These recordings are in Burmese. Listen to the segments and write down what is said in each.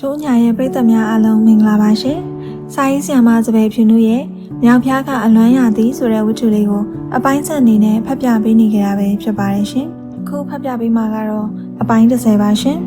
ထိုးညာရဲ့ပရိသတ်များအားလုံးမင်္ဂလာပါရှင်။စာရေးဆရာမစပယ်ဖြူနုရဲ့မြောက်ဖျားကအလွမ်းရသည်ဆိုတဲ့ဝတ္ထုလေးကိုအပိုင်းဆက်အနေနဲ့ဖတ်ပြပေးနေကြတာပဲဖြစ်ပါတယ်ရှင်။အခုဖတ်ပြပေးမှာကတော့အပိုင်း30ပါရှင်။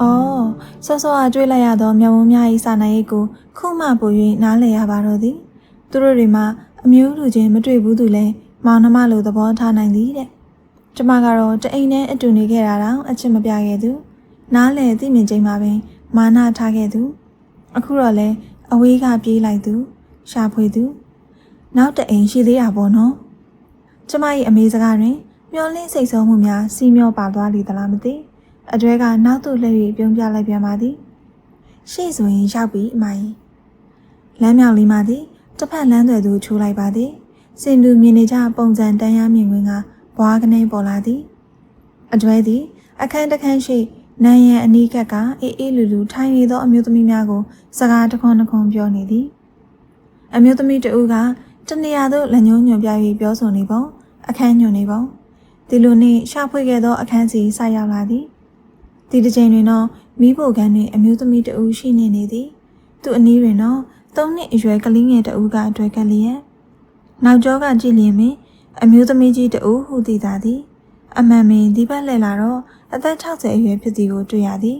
အော်ဆော့ဆော့အတွေ့လိုက်ရသောမြောင်ဝန်းများ၏စာနာရိတ်ကိုခုမှပို၍နားလည်ရပါတော့သည်။သူတို့တွေမှာ အမျိုးလူချင်းမတွေ့ဘူးသူလည်းမောင်နှမလိုသဘောထားနိုင်သည်တဲ့။ကျမကတော့တအိမ်နဲ့အတူနေခဲ့တာတော့အချစ်မပြခဲ့သူ။နားလည်သိမြင်ချိန်မှာပင် မာနထားခဲ့သူ။အခုတော့လဲအဝေးကပြေးလိုက်သူ။ရှာဖွေသူ။နောက်တအိမ်ရှိသေးတာပေါ့နော်။ကျမ၏အမေစကားတွင်မျောလင်းစိတ်ဆိုးမှုများစီးမျောပါသွားလေသလားမသိ။အတွဲကနောက်သို့လှည့်၍ပြုံးပြလိုက်ပြန်ပါသည်။ရှေ့ဆိုရင်ရောက်ပြီအမကြီး။လမ်းမြောက်လေးမှသည် တစ်ဖက်လမ်းသွယ်သူချိုးလိုက်ပါသည်စင်တူမြင်နေကြပုံစံတန်းရမြင်ကွင်းကဘွားကနေပေါ်လာသည်အတွဲသည် အခန်းတစ်ခန်းရှိနန်းရန်အနီးကပ်ကအေးအေးလူလူထိုင်နေသောအမျိုးသမီးများကို စကားတခွန်းတခွန်းပြောနေသည်အမျိုးသမီးတဦးကတနေရာသို့လက်ညှိုးညွှန်ပြ၍ပြောဆိုနေပုံအခန်းညွှန်နေပုံဒီလိုနှင့်ရှာဖွေခဲ့သောအခန်းစီဆိုက်ရောက်လာသည်ဒီတစ်ချိန်တွင်တော့မိဖို့ကန်းတွင်အမျိုးသမီးတဦးရှိနေနေသည် သူအနီးတွင်တော့ သုံးနှစ်အရွယ်ကလေးငယ်တဦးကအတွက်ကလျက်နောက်ကျောကကြည့်လျင်ပင်အမျိုးသမီးကြီးတဦးဟူသည်သာသည်အမှန်ပင်ဒီဘက်လှည့်လာတော့အသက်60အရွယ်ဖြစ်သည်ကိုတွေ့ရသည်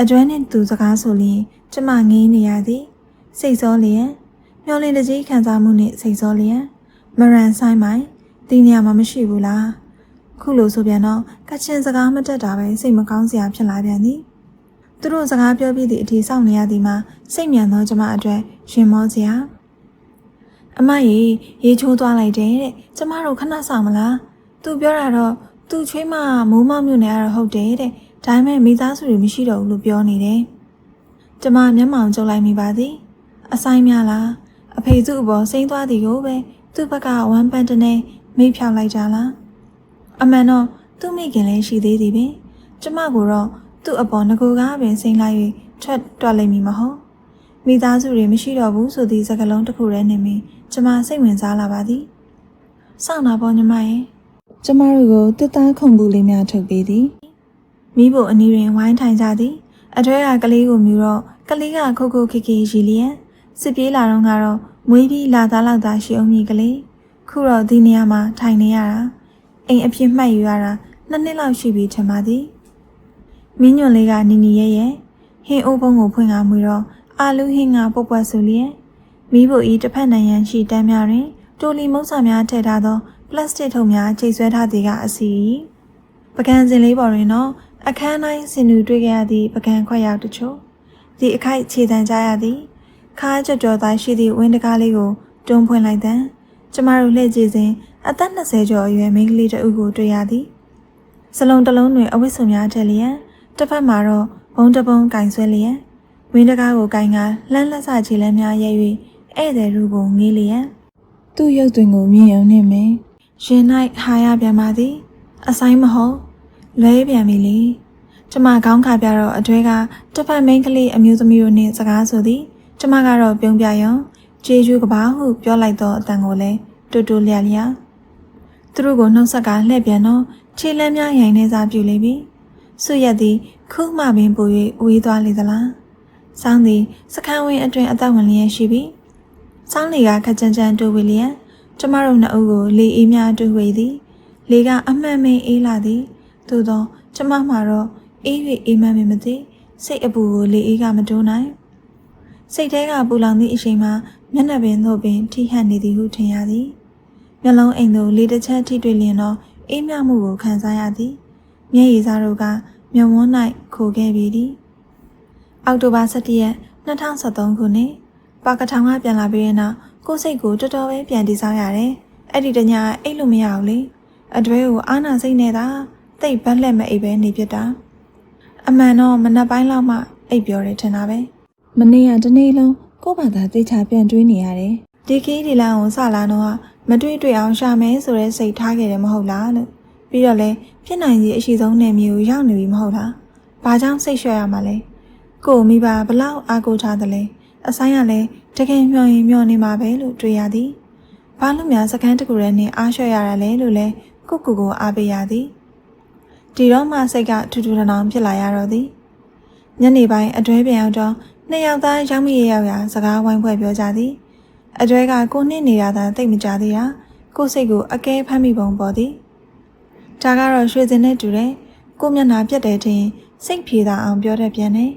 အတွဲနှင့်သူစကားဆိုလျင်ကျမငေးနေရသည်စိတ်ဆောလျက်မျောလင်းတကြီးခံစားမှုနှင့်စိတ်ဆောလျက်မရန်ဆိုင်မိုင်ဒီနေရာမှာမရှိဘူးလားခုလိုဆိုပြန်တော့ကချင်စကားမတက်တာပဲစိတ်မကောင်းစရာဖြစ်လာပြန်သည် သူတို့စကားပြောပြီးသည့်အထိစောင့်နေရသည်မှာစိတ်မြန်သောကျမအတွက်ရင်မောစရာအမရေရေချိုးသွားလိုက်တယ်တဲ့ကျမတို့ခဏဆောင်မလားသူပြောတာတော့သူချွေးမမိုးမောက်မြို့နယ်ကတော့ဟုတ်တယ်တဲ့ဒါပေမဲ့မိသားစုတွေမရှိတော့ဘူးလို့ပြောနေတယ်ကျမမျက်မှောင်ကျုပ်လိုက်မိပါသည်အဆိုင်များလားအဖေစုအပေါ်စိမ့်သွားသည်ကိုပဲသူ့ဘက်ကဝမ်းပန်းတနေမိဖြောက်လိုက်ကြလားအမှန်တော့သူ့မိခင်လည်းရှိသေးသည်ပင်ကျမကိုတော့ သူ့အပေါ်ငကိုကားပင်စိမ့်လိုက်၍ထွက်တွက်လိုက်မိမဟုတ်မိသားစုတွေမရှိတော့ဘူးဆိုသည့်စကားလုံးတစ်ခုတည်းနေမိကျမစိတ်ဝင်စားလာပါသည်စောင့်တာပေါ့ညီမရဲ့ကျမတို့ကိုတစ်သားခုန်ပူလေးများထုတ်ပေးသည်မိဖို့အနီးတွင်ဝိုင်းထိုင်ကြသည်အတွဲကကလေးကိုမြူတော့ကလေးကခုတ်ခုတ်ခိခိရီလျက်စစ်ပြေးလာတော့ကတော့မွေးပြီးလာသားလောက်သာရှိအောင်မြည်ကလေးခုတော့ဒီနေရာမှာထိုင်နေရတာအိမ်အဖြစ်မှတ်ယူရတာနှစ်နှစ်လောက်ရှိပြီထင်ပါသည် မင်းညွန့်လေးကနီနီရဲရဲဟင်းအိုးပုံးကိုဖွင့်ကားမွေတော့အာလူဟင်းကပုတ်ပွက်ဆူလျက်မိဖို့ဤတစ်ဖက်နိုင်ငံရှိတမ်းများတွင်တိုလီမုတ်စာများထည့်ထားသောပလတ်စတစ်ထုပ်များချိတ်ဆွဲထားသည်ကအစီပကံစင်လေးပေါ်တွင်တော့အခန်းတိုင်းစင်တူတွေ့ကြရသည့်ပကံခွက်ရောက်တချို့ဒီအခိုက်ခြေတံကြရသည်ခါးကြကြော်သားရှိသည့်ဝင်းတကားလေးကိုတွန်းဖွင့်လိုက်တဲ့ကျမတို့လှည့်ကြည့်စဉ်အသက်20ကျော်အရွယ်မိန်းကလေးတဦးကိုတွေ့ရသည်စလုံးတစ်လုံးတွင်အဝတ်စုံများထည့်လျက် တစ်ဖက်မှာတော့ဘုံတပုံးကင်ဆွဲလျက်ဝင်းတကားကိုကင်ကလှမ်းလက်စခြေလမ်းများရဲ၍ဧည့်သည်တို့ကိုငေးလျက်သူ့ရုပ်သွင်းကိုမြင်ရုံနဲ့မင်းရင်၌ဟာရပြန်ပါသည် အဆိုင်မဟုတ်လဲပြန်ပြီလေကျမခေါင်းခါပြတော့အတွဲကတစ်ဖက်မိန်းကလေးအမျိုးသမီးတို့နှင့်စကားဆိုသည်ကျမကတော့ပြုံးပြရုံကျေးဇူးကဘာဟုပြောလိုက်တော့အတန်ကိုလည်းတူတူလျလျသူတို့ကိုနှုတ်ဆက်ကလှည့်ပြန်တော့ခြေလမ်းများရိုင်နေစားပြူလေပြီ ဆွရက်သည်ခုမှပင်ပို၍ဝေးသွားလေသလားစောင်းသည်စခန်းဝင်းအတွင်အသက်ဝင်လျက်ရှိပြီစောင်းလီကခက်ကြမ်းကြမ်းတွေ့ဝေလျက်ကျမတို့နှစ်ဦးကိုလေအေးများတွေ့ဝေသည်လေကအမှန်မင်းအေးလာသည်သို့သောကျမမှာတော့အေး၍အေးမှန်းမသိစိတ်အပူကိုလေအေးကမတိုးနိုင်စိတ်ထဲကပူလောင်သည့်အချိန်မှာမျက်နှာပင်သို့ပင်ထိဟန်နေသည်ဟုထင်ရသည်မျက်လုံးအိမ်သို့လေတစ်ချက်ထိတွေ့လျင်တော့အေးမြမှုကိုခံစားရသည်မျက်ရည်စားတို့က မျက်ဝန်း၌ခိုခဲ့ပြီသည်အောက်တိုဘာ17ရက်2023ခုနှစ်ပါကထောင်ကပြန်လာပြီးတဲ့နောက်ကိုယ်စိတ်ကိုတော်တော်ပဲပြန်တည်ဆောက်ရတယ်အဲ့ဒီတညအိတ်လို့မရဘူးလေအတွဲကိုအာနာစိတ်နေတာတိတ်ဘက်လက်မအိပ်ပဲနေဖြစ်တာအမှန်တော့မနက်ပိုင်းလောက်မှအိပ်ပြောတယ်ထင်တာပဲမနေ့ကတနေ့လုံးကို့ဘာသာသိချပြန်တွေးနေရတယ်ဒီကီးဒီလန်ကိုစလာတော့မတွေးတွေ့အောင်ရှာမယ်ဆိုတဲ့စိတ်ထားခဲ့တယ်မဟုတ်လားလို့ ပြီးတော့လဲဖြစ်နိုင်ကြီးအရှိဆုံးနေမျိုးရောက်နေပြီမဟုတ်လားဘာကြောင့်စိတ်လျှော့ရမှာလဲကိုမိဘဘလောက်အားကိုးထားသလဲအဆိုင်ကလည်းတကယ်မျှော်ရင်မျှော်နေမှာပဲလို့တွေးရသည်ဘဘာလို့များစကန်းတစ်ခုတည်းနဲ့အားလျှော့ရတာလဲလို့လဲကိုကူကိုအားပေးရသည်ဒီတော့မှစိတ်ကထူထူထထောင်ဖြစ်လာရတော့သည်ညနေပိုင်းအတွဲပြန်ရောက်တော့နှစ်ယောက်သားရောက်မိရရောက်ရာစကားဝိုင်းဖွဲ့ပြောကြသည်အတွဲကကိုနှင်းနေတာသာတိတ်မကြသေးတာကိုစိတ်ကိုအကဲဖမ်းမိပုံပေါ်သည် ဒါကတော့ရွှေစင်နဲ့တူတယ်ကိုမျက်နှာပြက်တယ်ထင်စိတ်ဖြေတာအောင်ပြောတတ်ပြန်တယ်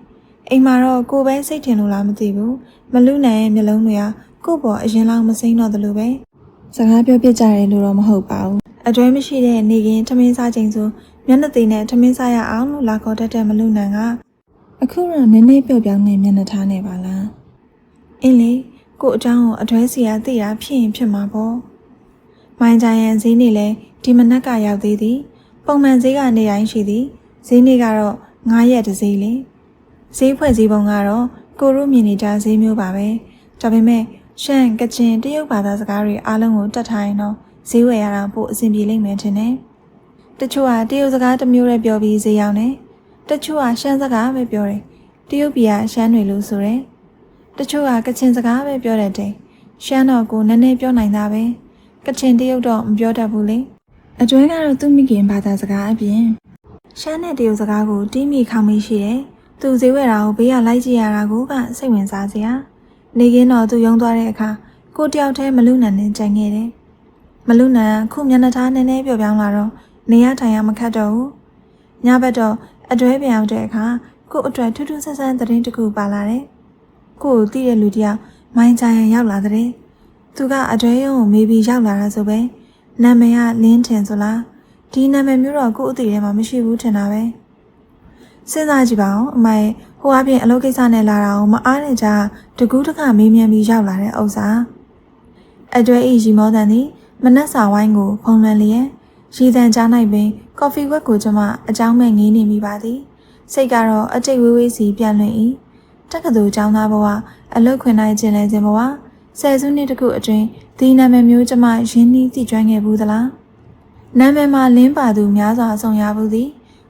အိမ်မှာတော့ကိုပဲစိတ်ထင်လို့လားမသိဘူးမလူနိုင်ရဲ့မျက်လုံးတွေကကို့ပေါ်အရင်လောက်မစိမ့်တော့သလိုပဲစကားပြောပြကြတယ်လို့တော့မဟုတ်ပါဘူးအတွဲမရှိတဲ့နေကင်းထမင်းစားချိန်ဆိုမျက်နှာသိနဲ့ထမင်းစားရအောင်လို့လာခေါ်တတ်တဲ့မလူနိုင်ကအခုတော့နည်းနည်းပြော့ပြောင်းနေမျက်နှာထားနေပါလားအင်းလေကို့အကြောင်းကိုအတွဲစီကသိတာဖြစ်ရင်ဖြစ်မှာပေါ့ မိုင်းကြရန်ဈေးနေလဲဒီမနက်ကရောက်သေးသည် ပုံမှန်ဈေးကနေတိုင်းရှိသည်ဈေးနေကတော့9ရက်တစ်ဈေးလေဈေးဖွဲ့စည်းပုံကတော့ကိုရုမြင်နေကြဈေးမျိုးပါပဲဒါပေမဲ့ရှမ်းကချင်တရုတ်ဘာသာစကားတွေအားလုံးကိုတတ်ထားရင်တော့ဈေးဝယ်ရတာပိုအဆင်ပြေလိမ့်မယ်ထင်တယ်တချို့ကတရုတ်စကားတစ်မျိုးနဲ့ပြောပြီးဈေးရောက်နေတချို့ကရှမ်းစကားပဲပြောတယ်တရုတ်ပြည်ကရှမ်းတွေလို့ဆိုတယ်တချို့ကကချင်စကားပဲပြောတယ်တဲ့ရှမ်းတော့ကိုနည်းနည်းပြောနိုင်တာပဲ ကချင်တရုတ်တော့မပြောတတ်ဘူးလေအတွဲကတော့သူ့မိခင်ဘာသာစကားအပြင်ရှမ်းနဲ့တရုတ်စကားကိုတီးမိခေါင်းမိရှိတယ်။သူဈေးဝယ်တာကိုဘေးကလိုက်ကြည့်ရတာကိုကစိတ်ဝင်စားစရာ။နေကင်းတော့သူယုံသွားတဲ့အခါကိုတယောက်တည်းမလူနန်နဲ့ကြံခဲ့တယ်။မလူနန်ခုမျက်နှာသားနည်းနည်းပြော့ပြောင်းလာတော့နေရထိုင်ရမခတ်တော့ဘူး။ညဘက်တော့အတွဲပြန်ရောက်တဲ့အခါကို့အတွက်ထူးထူးဆန်းဆန်းသတင်းတစ်ခုပါလာတယ်။ကို့ကိုသိတဲ့လူတယောက်မိုင်းချရန်ရောက်လာတဲ့။ သူကအတွဲရုံကိုမေးပြီးရောက်လာတာဆိုပဲ။နာမည်ကလင်းထင်ဆိုလား။ဒီနာမည်မျိုးတော့ကို့အသိထဲမှာမရှိဘူးထင်တာပဲ။စဉ်းစားကြည့်ပါဦးအမရဲ့ဟိုအပြင်အလုပ်ကိစ္စနဲ့လာတာကိုမအားနဲ့ကြတကူးတကမေးမြန်းပြီးရောက်လာတဲ့ဥစ္စာအတွဲဤရီမောတန်သည်မနက်စာဝိုင်းကိုဖုံးလွှမ်းလျက်ရီတန်ကြား၌ပင်ကော်ဖီဝက်ကိုကျွန်မအကြောင်းမဲ့ငေးနေမိပါသည်စိတ်ကတော့အတိတ်ဝေးဝေးစီပြန်လွင်၏တက္ကသိုလ်ကျောင်းသားဘဝအလုတ်ခွင်နိုင်ခြင်းလဲခြင်းဘဝ ဆယ်စုနှစ်တခုအတွင်းဒီနာမည်မျိုးကျွန်မရင်းနှီးသိကျွမ်းခဲ့ဘူးသလားနာမည်မှာလင်းပါသူများစွာအဆောင်ရဘူးသည်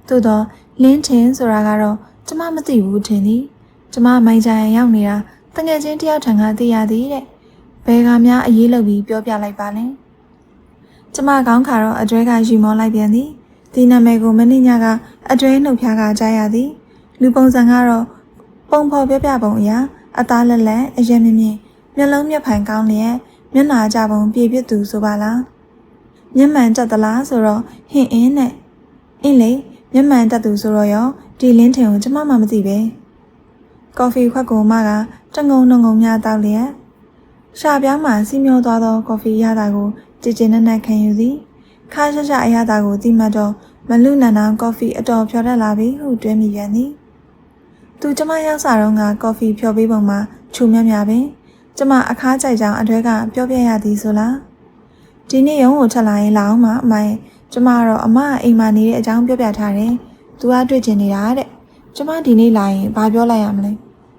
သို့သောလင်းထင်ဆိုတာကတော့ကျမမသိဘူးထင်သည်ကျမမိုင်းကြရန်ရောက်နေတာတငယ်ချင်းတယောက်ထံကသိရသည်တဲ့ဘယ်ကများအရေးလုပ်ပြီးပြောပြလိုက်ပါလဲကျမကောင်းခါတော့အတွဲကယူမောလိုက်ပြန်သည်ဒီနာမည်ကိုမနေ့ညကအတွဲနှုတ်ဖျားကကြားရသည်လူပုံစံကတော့ပုံဖော်ပြပြပုံအရာအသားလက်လက်အရင်မြင်မြင် မျက်လုံးမျက်ဖိုင်ကောင်းလျက်မျက်နာကြပုံပြည့်ပြည့်သူဆိုပါလားမျက်မှန်တက်သလားဆိုတော့ဟင်အင်းနဲ့အင်းလေမျက်မှန်တက်သူဆိုတော့ရောဒီလင်းထင်ကိုကျမမှမသိပဲကော်ဖီခွက်ကိုမကတငုံနှငုံများတောက်လျက်ရှာပြောင်းမှစီမျောသွားသောကော်ဖီရတာကိုကြည်ကျင်နဲ့နဲ့ခံယူသည်ခါရှက်ရှက်အရသာကိုသိမှတ်တော့မလူနန်နောင်ကော်ဖီအတော်ဖြော်တတ်လာပြီဟုတွေးမိပြန်သည်သူကျမရောက်စာတော့ကကော်ဖီဖြော်ပေးပုံမှာခြုံမြမြပင် ကျမအခါကြိုက်ကြောင်အတွဲကပြောပြရသည်ဆိုလားဒီနေ့ရုံးကိုချက်လာရင်လာအောင်မအမိုင်ကျမကတော့အမအိမ်မှာနေတဲ့အကြောင်းပြောပြထားတယ်။သူကတွေ့ကျင်နေတာတဲ့။ကျမဒီနေ့လာရင်ဘာပြောလိုက်ရမလဲ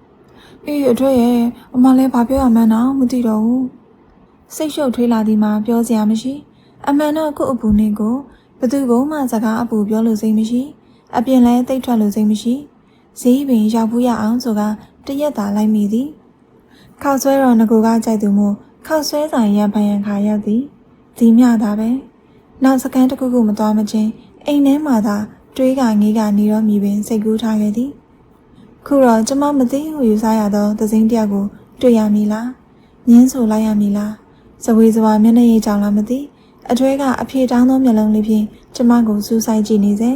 ။အေးအတွေ့ရဲ့အမလည်းဘာပြောရမှန်းတော့မသိတော့ဘူး။စိတ်ရှုပ်ထွေးလာသည်မှာပြောစရာမရှိ။အမှန်တော့ကို့အပူနဲ့ကိုဘသူကမှစကားအပူပြောလို့စိတ်မရှိ။အပြင်လည်းတိတ်ထွက်လို့စိတ်မရှိ။ဈေးပင်ရောက်ဘူးရအောင်ဆိုကတရက်သာလိုက်မိသည်။ ခောက်ဆွဲတော်ငကိုကကြိုက်သူမို့ခောက်ဆွဲဆိုင်ရံဖန်ရံခါရောက်သည်။ဒီမြတာပဲ။နောက်စကန်တစ်ခုခုမသွားမချင်းအိမ်ထဲမှာသာတွေးကငေးကနေတော့မြည်ပင်စိတ်ကူးထားခဲ့သည်ခုတော့ကျမမသိဟုယူဆရသောသစိမ်းတယောက်ကိုတွေ့ရမည်လားညင်းဆိုလိုက်ရမည်လားဇဝေဇဝါမျက်နှာရည်ကြောင်လားမသိအထွဲကအဖြေတောင်းသောမျက်လုံးလေးဖြင့်ကျမကိုစူးစိုက်ကြည့်နေစေ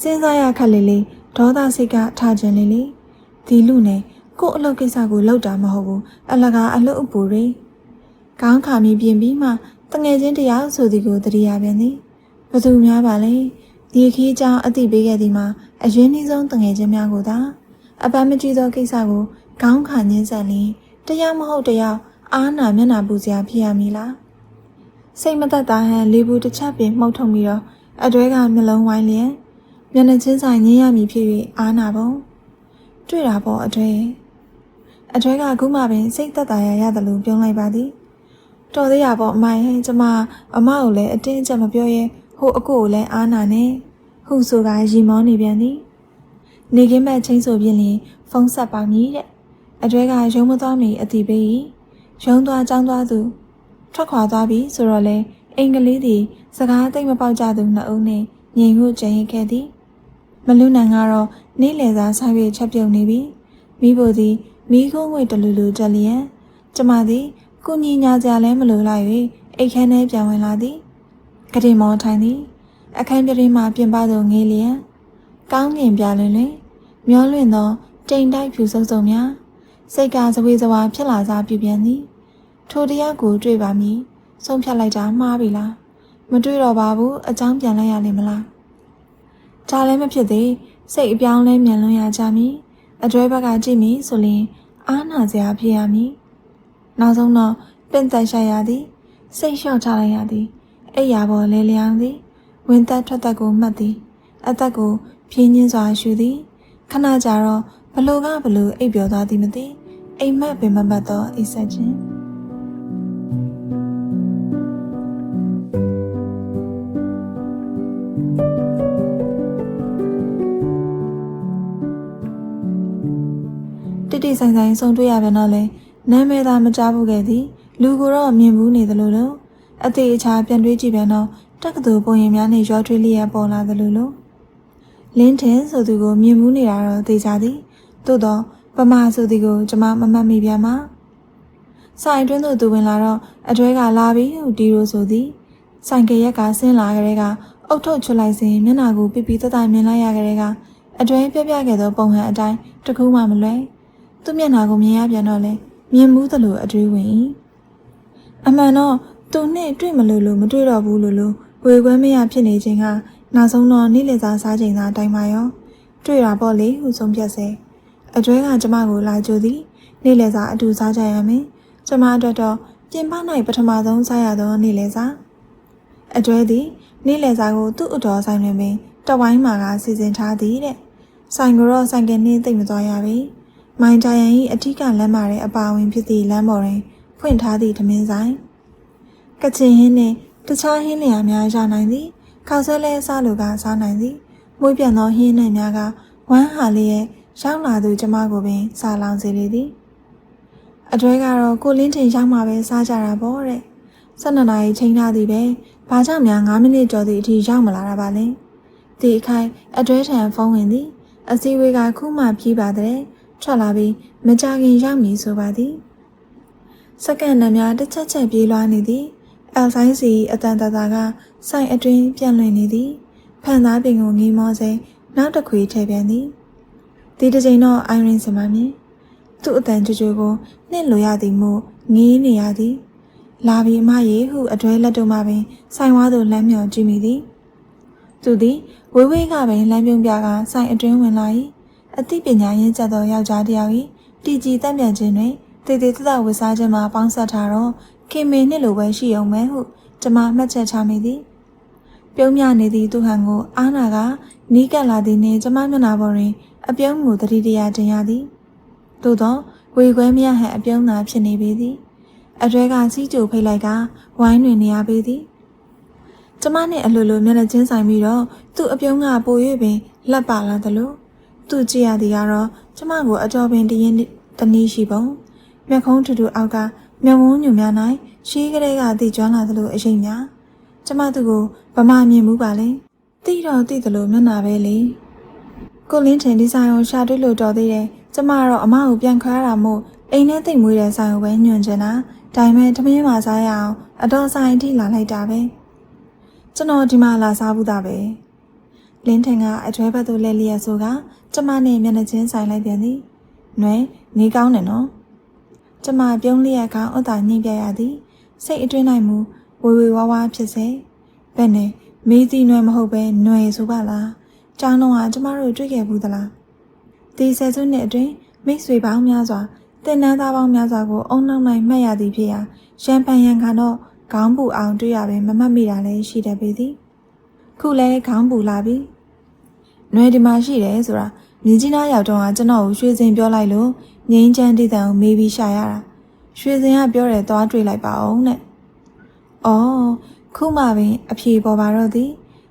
စဉ်းစားရခက်လေးလေးဒေါသစိတ်ကထားခြင်းလေးလေးဒီလူနဲ့ ကို့အလုပ်ကိစ္စကိုလုပ်တာမဟုတ်ဘူးအလကားအလုပ်အပူတွေကောင်းခါမီပြင်ပြီးမှတငယ်ချင်းတယောက်ဆိုသည်ကိုတတိယပြန်သည်ဘသူများပါလဲဒီခီးကြောင့်အတိပေးခဲ့သည်မှာအရင်နှီးဆုံးတငယ်ချင်းများကိုသာအပန်းမကြည့်သောကိစ္စကိုခေါင်းခါညင်းဆက်လင်းတရားမဟုတ်တရားအားနာမျက်နာပူစရာဖြစ်ရမည်လားစိတ်မသက်သာဟန်လေဘူးတစ်ချက်ပင်မှုတ်ထုံပြီးတော့အတွဲကမျက်လုံးဝိုင်းလျက်မျက်နှာချင်းဆိုင်ညင်းရမည်ဖြစ်၍အားနာပုံတွေ့တာပေါ့အတွဲ အတွဲကခုမှပင်စိတ်သက်သာရရတယ်လို့ပြောလိုက်ပါသည်တော်သေးရပေါ့အမိုင်ဟဲ့ကျမအမကိုလည်းအတင်းအကျပ်မပြောရဲဟိုအကိုကိုလည်းအားနာနေဟုဆိုကရီမောနေပြန်သည်နေကင်းမဲ့ချင်းဆိုပြင်းလင်ဖုန်းဆက်ပါမည်တဲ့အတွဲကရုံးမသွားမီအတိပေးရုံးသွားចောင်းသွားသူထွက်ခွာသွားပြီဆိုတော့လေအင်္ဂလိပ်သည်စကားသိမ့်မပေါက်ကြသူနှစ်ဦးနှင့်ငြိမ်မှုကြံရခဲ့သည်မလူနန်ကတော့နေ့လယ်စာဆိုင်၍ချက်ပြုတ်နေပြီမိဖို့သည် မိခိုးငွေတလူလူတက်လျက်ကျမသည်ကုညီညာစရာလည်းမလိုလိုက်၍အိတ်ခမ်းထဲပြန်ဝင်လာသည်ကတိမောထိုင်သည် အခန်းပြတင်းမှပြင်ပသို့ငေးလျက်ကောင်းကင်ပြလွင်တွင်မျောလွင့်သောတိမ်တိုက်ဖြူစုံစုံများစိတ်ကစဝေစဝါဖြစ်လာစားပြပြန်သည်ထိုတရားကိုတွေ့ပါမည်ဆုံးဖြတ်လိုက်တာမှားပြီလားမတွေ့တော့ပါဘူးအကြောင်းပြန်လိုက်ရလိမ့်မလားဒါလည်းမဖြစ်သေးစိတ်အပြောင်းလဲမြန်လွန်ရကြမည် အတွဲဘက်ကကြည့်မည်ဆိုရင်အားနာစရာဖြစ်ရမည်နောက်ဆုံးတော့ပင့်သက်ရှာရသည်စိတ်လျှော့ချလိုက်ရသည်အိယာပေါ်လဲလျောင်းသည်ဝင်သက်ထွက်သက်ကိုမှတ်သည်အသက်ကိုဖြင်းညင်းစွာရှူသည်ခဏကြာတော့ဘလူကဘလူအိပ်ပျော်သွားသည်မသိအိမ်မက်ပင်မမတ်သောအိပ်ဆက်ခြင်း တိတိဆိုင်ဆိုင်ဆုံတွေ့ရပြန်တော့လေနာမည်သာမကြားဘူးခဲ့သည်လူကိုတော့မြင်ဘူးနေသလိုလိုအသေးအချာပြန်တွေးကြည့်ပြန်တော့တက္ကသိုလ်ပုံရင်များနဲ့ရောထွေးလျက်ပေါ်လာသလိုလိုလင်းထင်ဆိုသူကိုမြင်မှုနေတာတော့သိကြသည်သို့တော့ပမာဆိုသူကိုကျမမမှတ်မိပြန်မှာဆိုင်တွင်းသို့သူဝင်လာတော့အတွဲကလာပြီးဟူဒီရိုဆိုသည်ဆိုင်ကရက်ကဆင်းလာကြတဲ့ကအုတ်ထုတ်ချွတ်လိုက်စဉ်မျက်နှာကိုပြပြတတ်မြင်လိုက်ရကြတဲ့ကအတွဲပြပြခဲ့သောပုံဟန်အတိုင်းတခုမှမလွဲ သူ့မျက်နှာကိုမြင်ရပြန်တော့လေမြင်မှုသလိုအတွေးဝင်၏အမှန်တော့သူနဲ့တွေ့မလို့လို့မတွေ့တော့ဘူးလို့လို့ဝေခွဲမရဖြစ်နေခြင်းကနောက်ဆုံးတော့နေ့လည်စာစားချိန်သာတိုင်ပါရောတွေ့တာပေါ့လေဟုဆုံးဖြတ်စေအကျွဲကကျမကိုလာကြိုသည်နေ့လည်စာအတူစားကြရမယ်ကျမအတွက်တော့ပြင်ပ၌ပထမဆုံးစားရသောနေ့လည်စာအကျွဲသည်နေ့လည်စာကိုသူ့အတော်ဆိုင်တွင်ပင်တဝိုင်းမှာကစီစဉ်ထားသည်တဲ့ဆိုင်ကိုတော့ဆိုင်ကနေသိမ့်မသွားရပြီ မိုင်ဂျာယန်၏အထက်ကလမ်းမာတဲ့အပါဝင်ဖြစ်သည့်လမ်းပေါ်တွင်ဖွင့်ထားသည့်ထမင်းဆိုင်ကချင်ဟင်းနှင့်တခြားဟင်းလျာများရနိုင်သည်ခောက်ဆွဲလဲစားလိုကစားနိုင်သည်မွေးပြန်သောဟင်းနှင့်များကဝမ်းဟာလေးရဲ့ရောက်လာသူကျမကိုပင်စားလောင်စေလေသည်အတွဲကတော့ကိုလင်းထင်ရောက်မှပဲစားကြတာပေါ့တဲ့12နာရီချိန်ထားသည်ပဲဘာကြောင့်များ9မိနစ်ကျော်သည့်အထိရောက်မလာတာပါလဲဒီအခိုင်အတွဲထံဖုန်းဝင်သည်အစည်းအဝေးကခုမှပြီးပါတဲ့ ထွက်လာပြီးမကြခင်ရောက်မည်ဆိုပါသည်စက္ကန့်နှများတစ်ချက်ချက်ပြေးလွှားနေသည်အယ်ဆိုင်စီအတန်တတာကဆိုင်အတွင်းပြန့်လွင်နေသည်ဖန်သားပင်ကိုငေးမောစေနောက်တစ်ခွေထည့်ပြန်သည်ဒီတစ်ချိန်တော့အိုင်ရင်စမမြင်သူ့အတန်ကြွကြွကိုနှင့်လိုရသည်မို့ငေးနေရသည်လာပြီးအမရေဟုအတွဲလက်တို့မှပင်ဆိုင်ဝါသို့လမ်းမြော်ကြည့်မိသည်သူသည်ဝေးဝေးကပင်လမ်းပြုံးပြကဆိုင်အတွင်းဝင်လာ၏ အသိပညာရင်းကျက်သောယောက်ျားတစ်ယောက်၏တီကြီးတန့်ပြန်ခြင်းတွင်တည်တည်တသက်ဝတ်စားခြင်းမှာပေါင်းဆက်ထားတော့ခင်မင်းနှစ်လိုပဲရှိအောင်မဲဟုကျမမှတ်ချက်ချမိသည်ပြုံးမြနေသည့်သူဟန်ကိုအာနာကနီးကပ်လာသည်နှင့်ကျမမျက်နှာပေါ်တွင် အပြုံးကိုတတိတရာတင်ရသည်သို့သောဝေခွဲမရဟန်အပြုံးသာဖြစ်နေပေသည်အတွဲကစီးကြိုဖိတ်လိုက်ကဝိုင်းတွင်နေရပေသည်ကျမနှင့်အလိုလိုမျက်နှာချင်းဆိုင်ပြီးတော့သူ့အပြုံးကပို၍ပင်လက်ပါလာသလို သူ့ကြည့်ရသည်ကတော့ကျမကိုအတော်ပင်တရင်တနည်းရှိပုံမျက်ခုံးထူထူအောက်ကမျက်ဝန်းညူများ၌ရှေးကလေးကတည်ကျွမ်းလာသလိုအရှိန်များကျမသူကိုဗမာမြင်မှုပါလေတိတော့တိသလိုမျက်နာပဲလေကိုလင်းထင်ဒီဆိုင်ကိုရှာတွေ့လို့တော်သေးတယ်ကျမကတော့အမကိုပြန်ခွာတာမို့အိမ်ထဲသိမ့်မွေးတဲ့ဆိုင်ကိုပဲညွှန်ချင်တာဒါပေမဲ့တမင်းမှာစားရအောင်အတော်ဆိုင်ထိလာလိုက်တာပဲကျွန်တော်ဒီမှာလာစားဘူးတာပဲလင်းထင်ကအကျွဲဘက်သို့လဲလျက်ဆိုက ကျမနဲ့မျက်နှာချင်းဆိုင်လိုက်ပြန်သည်။နွယ်နေကောင်းတယ်နော်။ကျမပြုံးလျက်ကောင်အသာညှိပြရသည်။စိတ်အတွင်း၌မူဝေဝေဝါးဝါဖြစ်စေ။ဘယ်နဲ့မေးသည်နွယ်မဟုတ်ပဲနွယ်ဆိုပါလား။ကျောင်းတော်ကကျမတို့တွေ့ခဲ့ဘူးသလား။ဒီဆယ်စုနှစ်အတွင်းမိတ်ဆွေပေါင်းများစွာတင်နန်းသားပေါင်းများစွာကိုအုံနောက်၌မှတ်ရသည်ဖြစ်ရာရန်ပန်ရန်ကတော့ခေါင်းပူအောင်တွေ့ရပင်မမှတ်မိတာလည်းရှိတတ်ပေသည်။ခုလဲခေါင်းပူလာပြီ။ နွယ်ဒီမှာရှိတယ်ဆိုတာမြင်းကြီးနားရောက်တော့ကျွန်တော်ကိုရွှေစင်ပြောလိုက်လို့ငိမ့်ချမ်းတိတန်ကိုမေးပြီးရှာရတာရွှေစင်ကပြောတယ်သွားတွေ့လိုက်ပါအောင်တဲ့။အော်ခုမှပင်အဖြေပေါ်ပါတော့သည်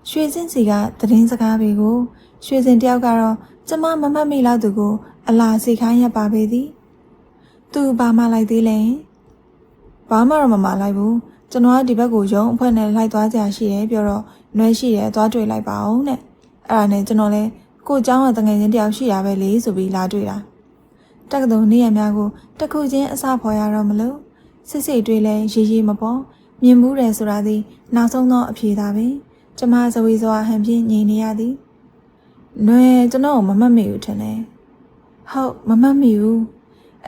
ရွှေစင်စီကသတင်းစကားတွေကိုရွှေစင်တယောက်ကတော့ကျမမမှတ်မိလောက်သူကို အလားစီခိုင်းရပါပေသည်။သူဘာမှလိုက်သေးလဲ။ဘဘာမှတော့မမလိုက်ဘူးကျွန်တော်ကဒီဘက်ကိုရုံအဖွဲ့နဲ့လိုက်သွားကြရှိတယ်ပြောတော့နွဲရှိတယ်သွားတွေ့လိုက်ပါအောင်တဲ့ အဲ့ဒါနဲ့ကျွန်တော်လဲကိုเจ้าကတငယ်ချင်းတယောက်ရှိတာပဲလေဆိုပြီးလာတွေ့တာတက္ကသိုလ်နေရများကိုတစ်ခုချင်းအစဖော်ရတော့မလို့စစ်စစ်တွေ့လဲရေးရေးမပေါ်မြင်မှုတယ်ဆိုတာဒီနောက်ဆုံးသောအဖြေသာပဲကျမဇဝေဇွာဟန်ဖြင့်ညီနေရသည်နွဲကျွန်တော်မမတ်မိဘူးထင်တယ်ဟုတ်မမတ်မိဘူး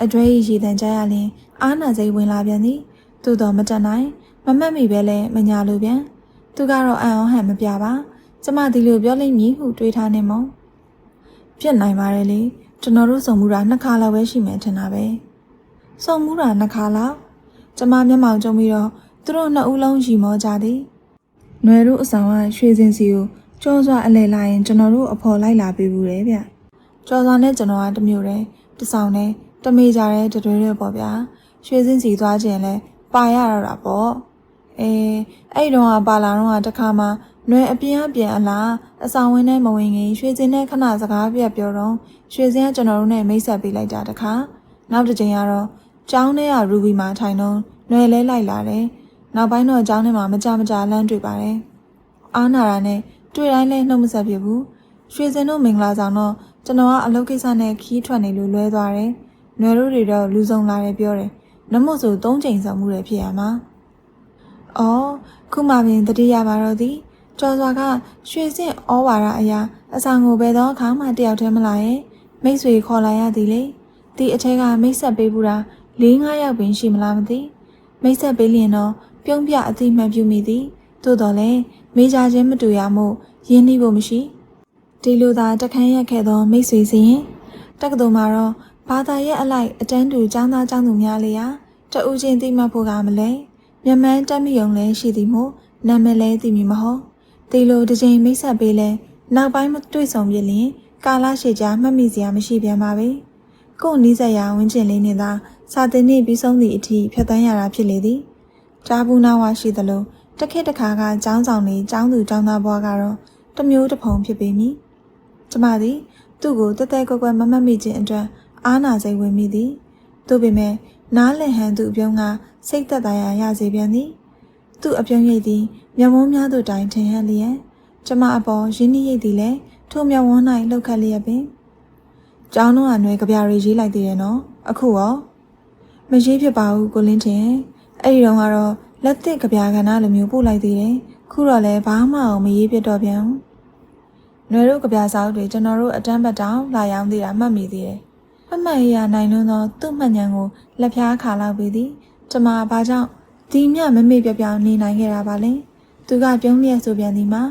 အကျွဲရည်တန်ကြရရင်အားနာစိတ်ဝင်လာပြန်သည်သို့တော်မတက်နိုင်မမတ်မိပဲလဲမညာလိုပြန်သူကတော့အံ့ဩဟန်မပြပါ ကျမဒီလိုပြောလိမ့်မည်ဟုတွေးထားနေမောပြစ်နိုင်ပါတယ်လေကျွန်တော်တို့စုံမှုတာနှစ်ခါလောက်ပဲရှိမယ်ထင်တာပဲစုံမှုတာနှစ်ခါလောက်ကျမမျက်မှောင်ကြုံပြီးတော့သူတို့နှစ်ဦးလုံးရီမောကြသည်နွယ်တို့အဆောင်ကရွှေစင်စီကိုကြောစွာအလဲလာရင်ကျွန်တော်တို့အဖော်လိုက်လာပေးဘူးတယ်ဗျကြောစွာနဲ့ကျွန်တော်ကတမျိုးတည်းတဆောင်နဲ့တမေကြတဲ့တတွေးတွေပေါ့ဗျာရွှေစင်စီသွားခြင်းလဲပါရတော့တာပေါ့အေးအဲ့တုန်းကပါလာတော့ကတခါမှ နွယ်အပြင်းအပြန်အလားအဆောင်ဝင်းနဲ့မဝင်ခင်ရွှေစင်နဲ့ခဏစကားပြပြောတော့ရွှေစင်ကကျွန်တော်တို့နဲ့မိတ်ဆက်ပေးလိုက်တာတခါနောက်တစ်ချိန်ကတော့ကျောင်းထဲကရူဘီမှာထိုင်တော့နွယ်လဲလိုက်လာတယ်နောက်ပိုင်းတော့ကျောင်းထဲမှာမကြမကြလမ်းတွေ့ပါတယ်အားနာတာနဲ့တွေ့တိုင်းလဲနှုတ်မဆက်ပြဘူးရွှေစင်တို့မင်္ဂလာဆောင်တော့ကျွန်တော်ကအလုပ်ကိစ္စနဲ့ခီးထွက်နေလို့လွဲသွားတယ်နွယ်တို့တွေတော့လူဆောင်လာတယ်ပြောတယ်နမို့ဆို၃ချိန်ဆောင်မှုတွေဖြစ်ရမှာ။အော်ခုမှပင်တတိယပါတော့သည် ကျော်စွာကရွှေစင့်ဩဝါဒအရာအဆောင်ကိုပဲတော့အခါမှတယောက်တည်းမလာရဲ့မိတ်ဆွေခေါ်လာရသည်လေ။ဒီအထက်ကမိတ်ဆက်ပေးဘူးတာ၄၅ယောက်ပင်ရှိမလားမသိ။မိတ်ဆက်ပေးလျင်တော့ပြုံးပြအတိမှန်ပြုမိသည်။သို့တော်လည်းမေးကြခြင်းမတူရမို့ရင်းနှီးဖို့မရှိ။ဒီလိုသာတခန်းရက်ခဲ့သောမိတ်ဆွေစီရင်တက္ကသိုလ်မှာတော့ဘာသာရဲ့အလိုက်အတန်းတူចောင်းသားចောင်းသူများလေရာတဦးချင်းသိမှတ်ဖို့ကမလဲမြမန်းတက်မိုံလဲရှိသည်မို့နာမည်လဲသိမည်မဟုတ် ဒီလိုတစ်ချိန်မိတ်ဆက်ပေးလဲနောက်ပိုင်းမတွေ့ဆုံပြလင်ကာလရှည်ကြာမှတ်မိစရာမရှိပြန်ပါပဲကို့နီးစက်ရာဝင်းကျင်လေးနဲ့သာစာတင်နေပြီးဆုံးသည့်အထိဖြတ်တန်းရတာဖြစ်လေသည်ကြားဘူးနာဝရှိသလိုတစ်ခက်တစ်ခါကចောင်းဆောင်နေចောင်းသူចောင်းသားဘွားကတော့တမျိုးတစ်ဖုံဖြစ်ပေမည်ကျမသည်သူ့ကိုတက်တက်ကွက်ကွက်မမတ်မိခြင်းအတွက်အားနာစိတ်ဝင်မိသည်သို့ပေမဲ့နားလည်ဟန်သူအပြုံးကစိတ်သက်သာရာရစေပြန်သည် သူ့အပြုံးရိပ်သည်မျက်ဝန်းများသို့တိုင်ထင်ဟန်လျက်ကျမအပေါ်ရင်းနှီးရိပ်သည်လည်းထိုမျက်ဝန်း၌လှုပ်ခတ်လျက်ပင်ကျောင်းတော်အနွယ်ကြပြားတွေရေးလိုက်သေးတယ်နော်အခုရောမရေးဖြစ်ပါဘူးကိုလင်းထင်အဲ့ဒီတော့ကတော့လက်သစ်ကြပြားကဏ္ဍလိုမျိုးပို့လိုက်သေးတယ်ခုတော့လည်းဘာမှအောင်မရေးဖြစ်တော့ပြန်နွယ်တို့ကြပြားစာအုပ်တွေကျွန်တော်တို့အတန်းပတ်တောင်လာရောက်သေးတာမှတ်မိသေးတယ်အမှန်အရာနိုင်လွန်းသောသူ့မှန်ဉဏ်ကိုလက်ဖျားခါလောက်ပြီးသည်ကျမဘာကြောင့် ဒီမြမမေ့ပြောင်ပြောင်နေနိုင်ခဲ့တာပါလဲသူကပြုံးလျက်ဆိုပြန်ဒီမှာ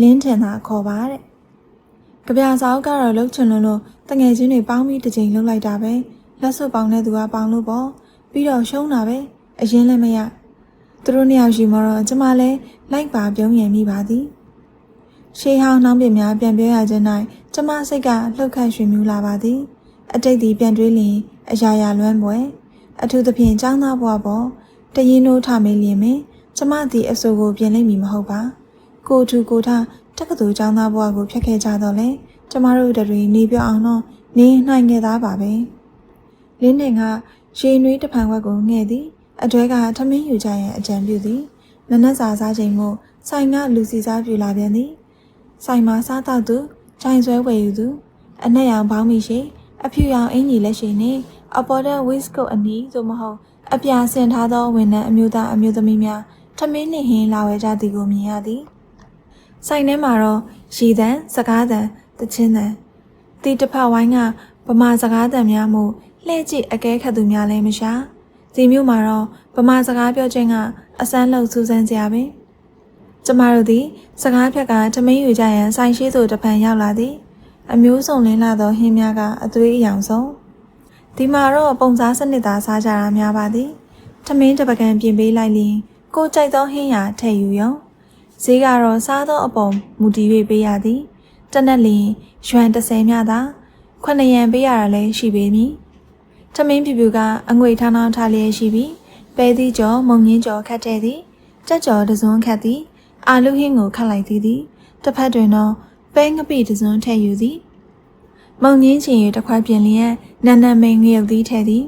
လင်းထင်တာခေါ်ပါတဲ့ကြပြစာအုပ်ကတော့လှုပ်ချွန်လွန်းလို့တငယ်ချင်းတွေပေါင်းပြီးတစ်ချိန်လှုပ်လိုက်တာပဲလက်စွပ်ပေါင်းတဲ့သူကပေါင်းလို့ပေါ့ပြီးတော့ရှုံးတာပဲအရင်လည်းမရသူတို့နှစ်ယောက်ရှိမတော့ကျမလည်းလိုက်ပါပြုံးရမိပါသည်ရှေးဟောင်းနှောင်းပြများပြန်ပြောရခြင်း၌ကျမစိတ်ကလှုပ်ခတ်ရွှင်မြူလာပါသည် အတိတ်ဒီပြန်တွေးလင်အရာရာလွမ်းပွဲအထူးသဖြင့်ចောင်းသားဘွားပေါ် တရင်တို့ထမေးလျင်မင်းကျမသည်အဆိုကိုပြင်လိုက်မည်မဟုတ်ပါကိုထူကိုထတက္ကသိုလ်ចောင်းသားဘွားကိုဖျက်ခဲ့ကြတော့လေကျမတို့တွေနေပြောအောင်တော့နေနိုင်ခဲ့သားပါပဲလင်းတင်ကရေနွေးတဖန်ခွက်ကိုငှဲ့သည်အတွဲကထမင်းယူကြရန်အကြံပြုသည်နနက်စာစားချိန်မို့ဆိုင်ကလူစီစားပြူလာပြန်သည်ဆိုင်မှာစားတော့သူခြိုင်ဆွဲဝယ်ယူသူအနက်ရောင်ဘောင်းမိရှိအဖြူရောင်အင်ကြီးလက်ရှိနဲ့အပေါ်တဲ့ဝစ်ကုတ်အနီးသို့မဟုတ် အပြာဆင်ထားသောဝန်ထမ်းအမျိုးသားအမျိုးသမီးများထမင်းနှင့်ဟင်းလာဝဲကြသည်ကိုမြင်ရသည်ဆိုင်ထဲမှာတော့ရီတန်စကားတန်တချင်းတန်တီတစ်ဖက်ဝိုင်းကဗမာစကားတန်များမှုလှဲ့ကြည့်အကဲခတ်သူများလည်းမရှာဒီမျိုးမှာတော့ဗမာစကားပြောခြင်းကအစမ်းလှုပ်စူးစမ်းကြပင်ကျမတို့သည်စကားဖြက်ကထမင်းယူကြရန်ဆိုင်ရှိသို့တဖန်ရောက်လာသည်အမျိုးစုံလင်းလာသောဟင်းများကအသွေးအယောင်ဆုံး ဒီမှာတော့ပုံစားစနစ်သားစားကြတာများပါသည်ထမင်းတပကံပြင်ပေးလိုက်လျင်ကိုကြိုက်သောဟင်းရာထည့်ယူရုံဈေးကတော့စားသောအပေါ်မူတည်၍ပေးရသည်တနက်လျင်ရွမ်30မြသာခုနှစ်ရန်ပေးရတာလည်းရှိပေမည်ထမင်းပြပြကအငွေထောင်းထောင်းထားလျက်ရှိပြီးပဲသီးကြော်မုံငင်းကြော်ခတ်တဲ့သည်ကြက်ကြော်တစွန်းခတ်သည်အာလူဟင်းကိုခတ်လိုက်သည်သည်တစ်ဖက်တွင်တော့ပဲငပိတစွန်းထည့်ယူသည် မုံငင်းချင်ရတစ်ခွက်ပြင်လျက်နန်းနန်းမိန်ငရုတ်သီးထည့်သည်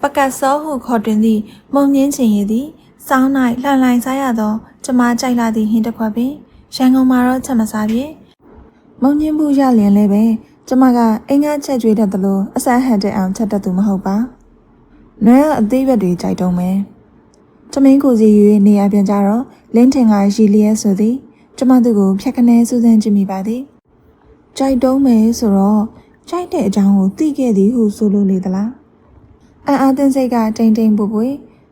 ပကတ်စောဟုခေါ်တွင်သည့်မုံငင်းချင်ရည်သည်စောင်း၌လှန်လှိုင်စားရသောကျမကြိုက်လာသည့်ဟင်းတစ်ခွက်ပင်ရန်ကုန်မှာတော့ချက်မစားပြေမုံငင်းမှုရလျင်လည်းပဲကျမကအင်္ဂါချက်ကျွေးတတ်သလိုအဆန်းဟန်တဲ့အောင်ချက်တတ်သူမဟုတ်ပါနွဲအသေးဘက်တွေကြိုက်တုံးမယ်။ချမင်းကိုစီရွေးနေရပြန်ကြတော့လင်းထင်ကရီလျက်ဆိုသည်ကျမတို့ကိုဖြတ်ခနဲစူးစမ်းကြည့်မိပါသည်။ ကြိုက်တုံးမယ်ဆိုတော့ကြိုက်တဲ့အကြောင်းကိုသိခဲ့သည်ဟုဆိုလိုလေသလား။အံ့အားသင်စိတ်ကတိမ်တိမ်ပူပူ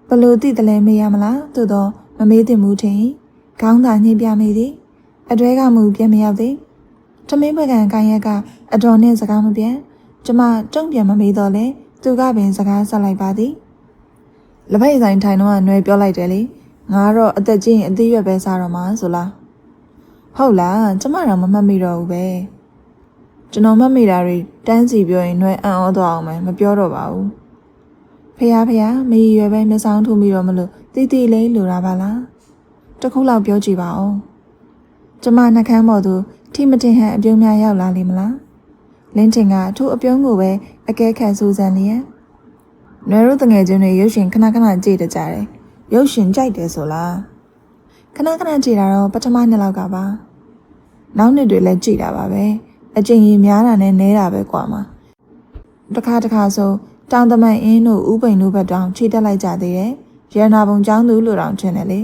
ဘလို့သိတယ်လဲမေးရမလားသို့တော့မမေးသင့်ဘူးထင်။ခေါင်းသာညှိပြမိသည်။အတွဲကမူပြန်မရောက်သည်။ထမင်းပကံကိုင်းရက်ကအတော်နဲ့စကားမပြန်ကျမတုံ့ပြန်မမေးတော့လဲသူကပင်စကားဆက်လိုက်ပါသည်။လက်ဖက်ဆိုင်ထိုင်တော့ကຫນွယ်ပြောလိုက်တယ်လေ။ငါကတော့အသက်ကြီးရင်အသေးရွက်ပဲစားတော့မှာဆိုလား။ဟုတ်လားကျမတော့မမှတ်မိတော့ဘူးပဲ။ ကျွန်တော်မှတ်မိတာတွေတန်းစီပြောရင်ຫນွယ်အံ့ဩသွားအောင်မယ်မပြောတော့ပါဘူး။ဖះဖះမရရွယ်ပဲမျက်စောင်းထိုးမိတော့မလို့တီးတီးလေးလိုတာပါလား။တစ်ခုလောက်ပြောကြည့်ပါဦး။ကျမနှကန်းပေါ်သူထိမတင်ဟန်အပြုံးများရောက်လာလိမ့်မလား။လင်းတင်ကထို့အပြုံးကိုပဲအကဲခံစူးစမ်းလျက်နွယ်တို့တငယ်ချင်းတွေရုပ်ရှင်ခဏခဏကြည့်တကြတယ်။ရုပ်ရှင်ကြိုက်တယ်ဆိုလား။ခဏခဏကြည့်တာတော့ပထမနှစ်လောက်ကပါ။နောက်နှစ်တွေလည်းကြည့်တာပါပဲ။ အကြင်ရင်များတာနဲ့နဲတာပဲကွာမှာတခါတခါဆိုတောင်တမန်အင်းတို့ဥပိန်တို့ဘက်တောင်ခြေတက်လိုက်ကြသေးတယ်ရန်နာပုံကျောင်းသူလိုတောင်ထင်တယ်လေ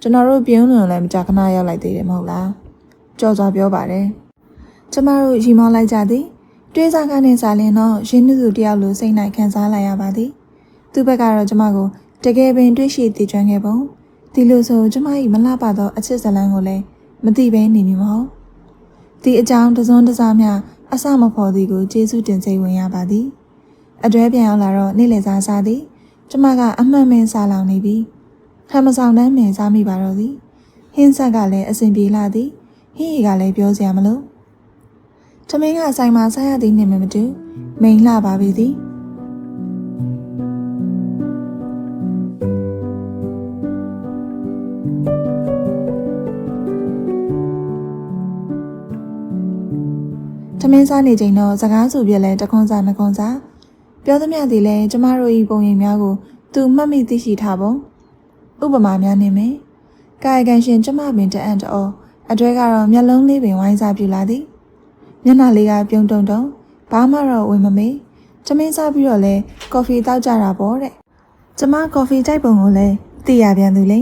ကျွန်တော်တို့ပြင်းလွန်လည်းမကြခဏရောက်လိုက်သေးတယ်မဟုတ်လားကြော်စွာပြောပါတယ်ကျမတို့ရီမောလိုက်ကြသည်တွေးစားကနေစားလင်းတော့ရင်းနှီးသူတယောက်လိုစိတ်နိုင်ခံစားလိုက်ရပါသည်သူ့ဘက်ကတော့ကျမကိုတကယ်ပင်တွေးရှိတည်ကျွမ်းခဲ့ပုံဒီလိုဆိုကျမ၏မလှပသောအချစ်ဇလန်းကိုလည်းမသိဘဲနေမည်မဟုတ် ဒီအကြောင်းတစွန်းတစားများအဆမဖော်သည်ကိုကျေးဇူးတင်စိတ်ဝင်ရပါသည်။အတွဲပြန်ရောက်လာတော့နေ့လည်စားစားသည်။ကျမကအမှန်မင်းစားလောင်နေပြီ။ဟမ်မဆောင်တန်းမင်းစားမိပါတော့သည်။ဟင်းဆက်ကလည်းအစဉ်ပြေလာသည်။ဟင်းရီကလည်းပြောစရာမလို။ထမင်းကဆိုင်မှာစားရသည်နှင့်မတူမိန်လှပါပြီသည် ထမင်းစားနေချိန်တော့စကားဆိုပြလဲတခွန်းစားနှခွန်းစားပြောသမျှသည်လဲကျမတို့ဤပုံရိပ်များကိုသူမှတ်မိသိရှိထားပုံဥပမာများနေမယ်ကာယကံရှင်ကျမပင်တအံ့တော်အတွဲကတော့မျက်လုံးလေးပင်ဝိုင်းစားပြလာသည်မျက်နှာလေးကပြုံးတုံတုံဘာမှတော့ဝင်မမေးချမင်းစားပြီးတော့လဲကော်ဖီတောက်ကြတာပေါ့တဲ့ကျမကော်ဖီကြိုက်ပုံကိုလဲသိရပြန်သူလေ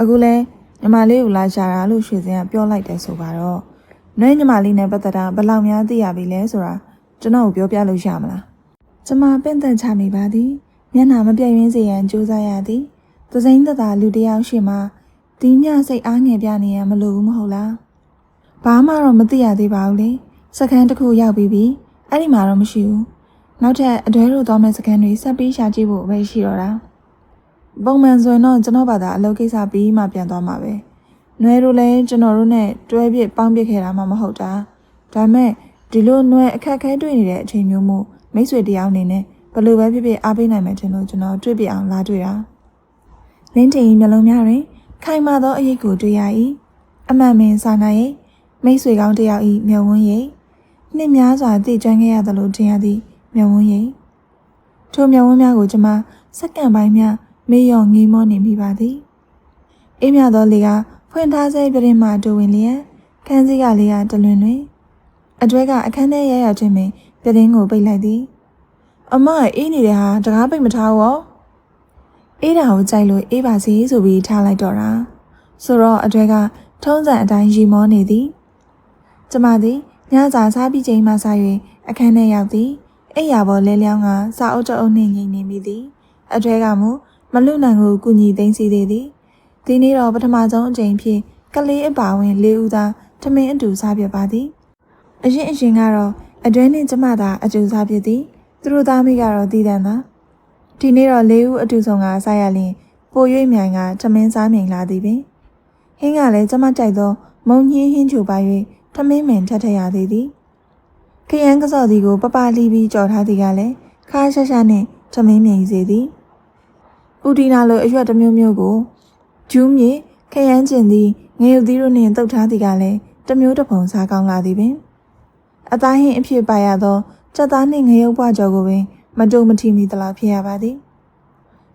အခုလဲညီမလေးကိုလာရှာတာလို့ရွှေစင်ကပြောလိုက်တယ်ဆိုပါတော့ နှဲညီမလေးနဲ့ပတ်သက်တာဘယ်လောက်များသိရပြီလဲဆိုတာကျွန်တော်ကိုပြောပြလို့ရမလားကျမပင့်သက်ချမိပါသည်မျက်နှာမပြည့်ရင်းစေရန်ကြိုးစားရသည်သစိမ့်သက်သာလူတစ်ယောက်ရှိမှဒီညစိတ်အားငယ်ပြနေရမလို့ဘူးမဟုတ်လားဘာမှတော့မသိရသေးပါဘူးလေစကန်တစ်ခုရောက်ပြီးပြီအဲ့ဒီမှာတော့မရှိဘူးနောက်ထပ်အတွဲလို့သွားမဲ့စကန်တွေဆက်ပြီးရှာကြည့်ဖို့ပဲရှိတော့တာပုံမှန်ဆိုရင်တော့ကျွန်တော်ဘာသာအလုပ်ကိစ္စပြီးမှပြန်သွားမှာပဲ နွယ်တို့လည်းကျွန်တော်တို့နဲ့တွဲပြစ်ပေါင်းပြစ်ခဲ့တာမှမဟုတ်တာဒါပေမဲ့ဒီလိုနွယ်အခက်ခဲတွေ့နေတဲ့အချိန်မျိုးမို့မိတ်ဆွေတယောက်အနေနဲ့ဘယ်လိုပဲဖြစ်ဖြစ်အားပေးနိုင်မယ်ထင်လို့ကျွန်တော်တွေ့ပြအောင်လာတွေ့တာလင်းတင်မျက်လုံးများတွင်ခိုင်မာသောအရေးကိုတွေ့ရ၏အမှန်ပင်စာနာ၏မိတ်ဆွေကောင်းတယောက်၏မျက်ဝန်းရိပ်နှစ်များစွာတည်ကျွမ်းခဲ့ရသလိုထင်ရသည့်မျက်ဝန်းရိပ်ထိုမျက်ဝန်းများကိုကျွန်မစက္ကန့်ပိုင်းများမေ့လျော့ငေးမောနေမိပါသည်အေးမြသောလေက ဖွင့်ထားဆဲပြတင်းမှတူဝင်လျက်ခန်းစည်းကလေးကတလွင်တွင်အတွဲကအခန်းထဲရရချင်းပင်ပြတင်းကိုပိတ်လိုက်သည်အမအေးနေတဲ့ဟာတကားပိတ်မထားဘူးရောအေးတာကိုကြိုက်လို့အေးပါစေဆိုပြီးထားလိုက်တော့တာဆိုတော့အတွဲကထုံးစံအတိုင်းရီမောနေသည်ကျမသည်ညစာစားပြီးချိန်မှစ၍အခန်းထဲရောက်သည်အိယာပေါ်လဲလျောင်းကစာအုပ်တအုပ်နှင့်ငိမ့်နေမိသည်အထွဲကမူမလွတ်နိုင်ကိုကုညီသိမ်းစီသေးသည် ဒီနေ့တော့ပထမဆုံးအကြိမ်ဖြစ်ကလေးအပါဝင်လေးဦးသာထမင်းအတူစားပြပါသည်အရင်အရင်ကတော့အတွဲနှင့်ကျမသာအတူစားပြသည်သူတို့သားမိကတော့တည်တံသာဒီနေ့တော့လေးဦးအတူဆုံးကစားရလင်ပို၍မြိုင်ကထမင်းစားမြင်လာသည်ပင်ဟင်းကလည်းကျမကြိုက်သောမုံညင်းဟင်းချူပါ၍ထမင်းမင်ထက်ထရသေးသည်ခရမ်းကစော်ဒီကိုပပလီပြီးကြော်ထားသည်ကလည်းခါရှာရှာနှင့်ထမင်းမြင်စေသည်ပူတီနာလိုအရွက်တစ်မျိုးမျိုးကို ဂျူးမြေခရမ်းကျင်သည်ငရုတ်သီးတို့နှင့်တုတ်ထားသည်ကလည်းတစ်မျိုးတစ်ပုံစားကောင်းလာသည်ပင်အသားဟင်းအဖြစ်ပါရသောကြက်သားနှင့်ငရုတ်ပွားကြော်ကိုပင်မမကြုံမထီမိသလားဖြစ်ရပါသည်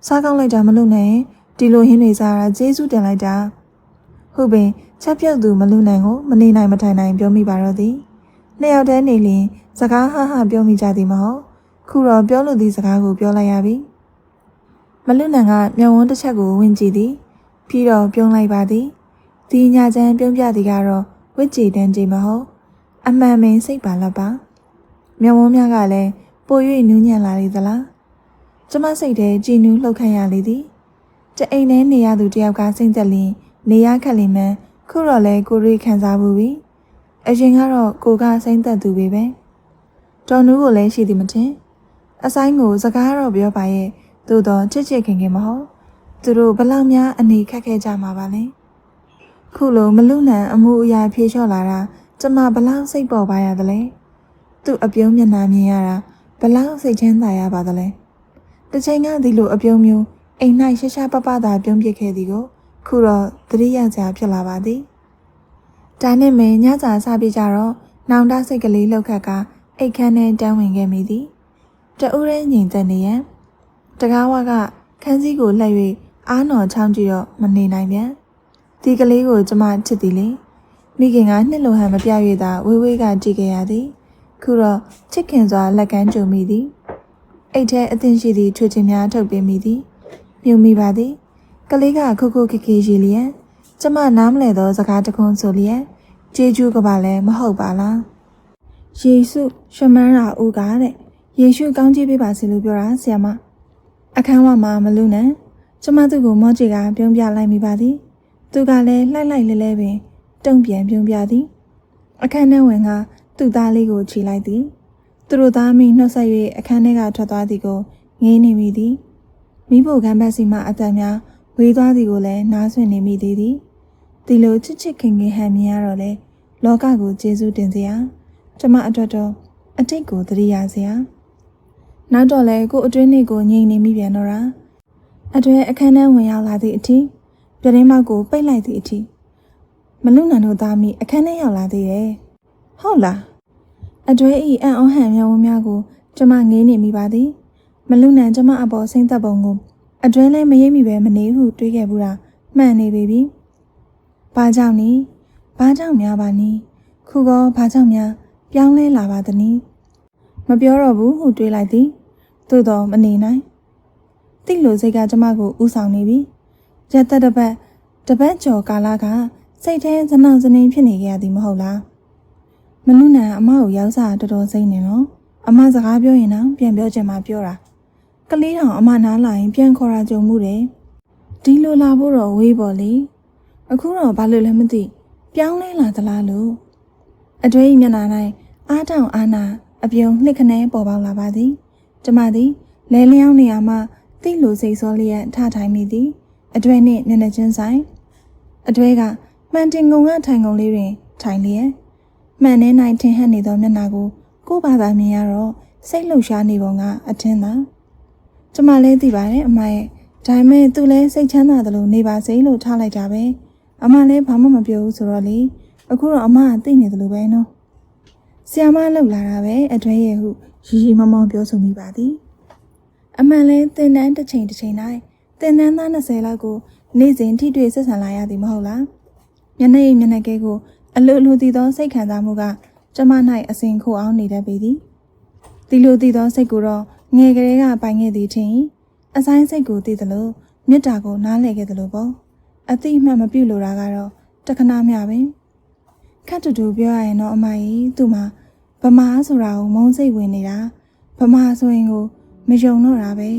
စားကောင်းလိုက်တာမလို့နဲ့ဒီလိုဟင်းတွေစားတာကျေးဇူးတင်လိုက်တာဟုတ်ပင်ချက်ပြုတ်သူမလူနိုင်ကိုမနေနိုင်မထိုင်နိုင်ပြောမိပါတော့သည်နှစ်ယောက်တည်းနေလျင်စကားဟဟပြောမိကြသည်မဟုတ်ခုတော့ပြောလို့သည့်စကားကိုပြောလိုက်ရပြီမလူနိုင်ကမျက်ဝန်းတစ်ချက်ကိုဝင်ကြည့်သည် ပြီးတော့ပြုံးလိုက်ပါသည်ဒီညချမ်းပြုံးပြသည်ကတော့ဝစ်ကြည်တန်းကြည်မဟုတ်အမှန်ပင်စိတ်ပါလောက်ပါမျက်ဝန်းများကလည်းပို၍နူးညံ့လာလေသလားကျမစိတ်ထဲကြည်နူးလှုပ်ခန့်ရလေသည်တအိမ်ထဲနေရသူတယောက်ကစိတ်သက်လျင်နေရခက်လင်မှန်ခုတော့လဲကိုရီခံစားမှုပြီအရင်ကတော့ကိုကစိမ့်သက်သူပဲပဲတော်နူးကိုလည်းရှိသည်မထင်အဆိုင်ကိုစကားတော့ပြောပါရဲ့သို့တော့ချစ်ချစ်ခင်ခင်မဟုတ် သူတို့ဘလောက်များအနေခက်ခဲကြမှာပါလဲခုလိုမလူနံအမှုအရာဖြေလျှော့လာတာကျမဘလောက်စိတ်ပေါ်ပါရသလဲသူ့အပြုံးမျက်နှာမြင်ရတာဘလောက်စိတ်ချမ်းသာရပါသလဲတစ်ချိန်ကဒီလိုအပြုံးမျိုးအိမ်၌ရှရှားပပသာပြုံးပစ်ခဲ့သည်ကိုခုတော့သတိရကြဖြစ်လာပါသည်ဒါနဲ့မင်းညစာစားပြကြတော့နောင်တစိတ်ကလေးလှုပ်ခတ်ကအိတ်ခမ်းနဲ့တန်းဝင်ခဲ့မိသည်တအူးရဲငြိမ်သက်နေရန်တကားဝကခန်းစည်းကိုလှည့်၍ အားနော်ချောင်းကြည့်တော့မနေနိုင်ပြန်ဒီကလေးကိုကျမချစ်သည်လေမိခင်ကနှစ်လိုဟန်မပြ၍သာဝေးဝေးကကြည့်ခဲ့ရသည် ခုတော့ချစ်ခင်စွာလက်ကမ်းကြုံမိသည်အိတ်ထဲအသင်ရှိသည့်ချွေချင်းများထုတ်ပေးမိသည်မြုံမိပါသည် ကလေးကခုခုခခေရီလျက်ကျမနားမလဲသောစကားတခွန်းဆိုလျက်ကျေးဇူးကပါလဲမဟုတ်ပါလားယေရှုရှမန်းရာဦးကတဲ့ယေရှုကောင်းချီးပေးပါစေလို့ပြောတာဆရာမအခန်းဝမှာမလူနဲ့ ကျမသူ့ကိုမော့ချီကပြုံးပြလိုက်မိပါသည်သူကလည်းလှိုက်လိုက်လဲလဲပင် တုံ့ပြန်ပြုံးပြသည် အခန်းထဲဝင်ကသူ့သားလေးကိုခြေလိုက်သည်သူတို့သားမိနှုတ်ဆက်၍အခန်းထဲကထွက်သွားသည်ကိုငေးနေမိသည်မိဖို့ကံပတ်စီမှအတန်များဝေးသွားသည်ကိုလည်းနားဆွင့်နေမိသေးသည်ဒီလိုချစ်ချစ်ခင်ခင်ဟန်မြင်ရတော့လေလောကကိုကျေးဇူးတင်စရာကျမအတွက်တော့အတိတ်ကိုသတိရစရာနောက်တော့လေကိုအတွင်းနေကိုငြိမ်နေမိပြန်တော့တာ အတွဲအခန်းထဲဝင်ရောက်လာသည့်အထိပြတင်းမောက်ကိုပိတ်လိုက်သည့်အထိမလုံနံတို့သားမိအခန်းထဲရောက်လာသေးတယ်ဟုတ်လားအတွဲဤအံ့ဩဟန်မျက်ဝန်းများကိုကျမငေးနေမိပါသည်မလုံနံကျမအပေါ်စိမ့်သက်ပုံကိုအတွဲလဲမရိပ်မိပဲမနေဟုတွေးခဲ့ဘူးတာမှန်နေပြီပြီ။ဘာကြောင့်နီ။ဘာကြောင့်များပါနီ။ခုကောဘာကြောင့်များပြောင်းလဲလာပါသနည်း။မပြောတော့ဘူးဟုတွေးလိုက်သည်။သို့တော့မနေနိုင်။ တိလိုစိတ်ကကျမကိုဥဆောင်နေပြီ။ရက်သက်တစ်ပတ်တပတ်ကျော်ကာလကစိတ်ထဲဇနောင်ဇနင်းဖြစ်နေကြရသည်မဟုတ်လား။မနုနံအမကိုရောက်စားတော်တော်စိတ်နေနော်။အမစကားပြောရင်တော့ပြန်ပြောချင်မှပြောတာ။ကလေးတောင်အမနားလာရင်ပြန်ခေါ်ရကြုံမှုတယ်။ဒီလိုလာဖို့တော့ဝေးပေါ်လေ။အခုတော့ဘာလို့လဲမသိပြောင်းလဲလာသလားလို့အတွေ့အမျက်နှာ၌အားတောင်အားနာအပြုံးနှစ်ခနဲပေါ်ပေါက်လာပါသည်ကျမသည်လဲလျောင်းနေရမှ တိလိုစိတ်စောလျက်ထထိုင်မိသည်အတွေ့နှင့်မျက်နှာချင်းဆိုင်အတွေ့ကမှန်တင်ငုံကထိုင်ကုန်လေးတွင် ထိုင်လျက်မှန်နေနိုင်ထင်ဟပ်နေသောမျက်နှာကိုကိုယ့်ဘာသာမြင်ရတော့စိတ်လှုပ်ရှားနေပုံကအထင်သာကျမလည်းသိပါတယ်အမရဲ့ဒါပေမဲ့သူလည်းစိတ်ချမ်းသာတယ်လို့နေပါစေလို့ထားလိုက်တာပဲ။အမလည်းဘာမှမပြောဘူးဆိုတော့လေအခုတော့အမကသိနေတယ်လို့ပဲနော်ဆီယမလောက်လာတာပဲအတွဲရဲ့ဟုရီရီမောင်မောင်ပြောဆိုမိပါသည် အမှန်လဲတင်တန်းတစ်ချိန်တစ်ချိန်တိုင်းတင်တန်းသား20လောက်ကိုနေ့စဉ်ထိတွေ့ဆက်ဆံလာရသည်မဟုတ်လားမျက်နှာရည်မျက်နှာကဲကိုအလိုလိုတည်သောစိတ်ခံစားမှုကကျမ၌အစဉ်ခိုအောင်နေတတ်ပေသည်ဒီလိုတည်သောစိတ်ကိုတော့ငယ်ကလေးကပိုင်ခဲ့သည်ထင်အဆိုင်စိတ်ကိုတည်သလိုမေတ္တာကိုနားလည်ခဲ့သလိုပေါ့အတိအမှတ်မပြုတ်လိုတာကတော့တခဏမျှပဲခတ်တူတူပြောရရင်တော့အမကြီးသူ့မှာဗမာဆိုတာကိုမုန်းစိတ်ဝင်နေတာဗမာဆိုရင်ကို မယုံတော့တာပဲ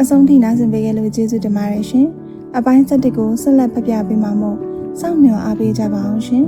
အဆုံးထိနားဆင်ပေးခဲ့လို့ကျေးဇူးတင်ပါတယ်ရှင်အပိုင်း7ကိုဆက်လက်ဖတ်ပြပေးမှာမို့စောင့်မျှော်အားပေးကြပါအောင်ရှင်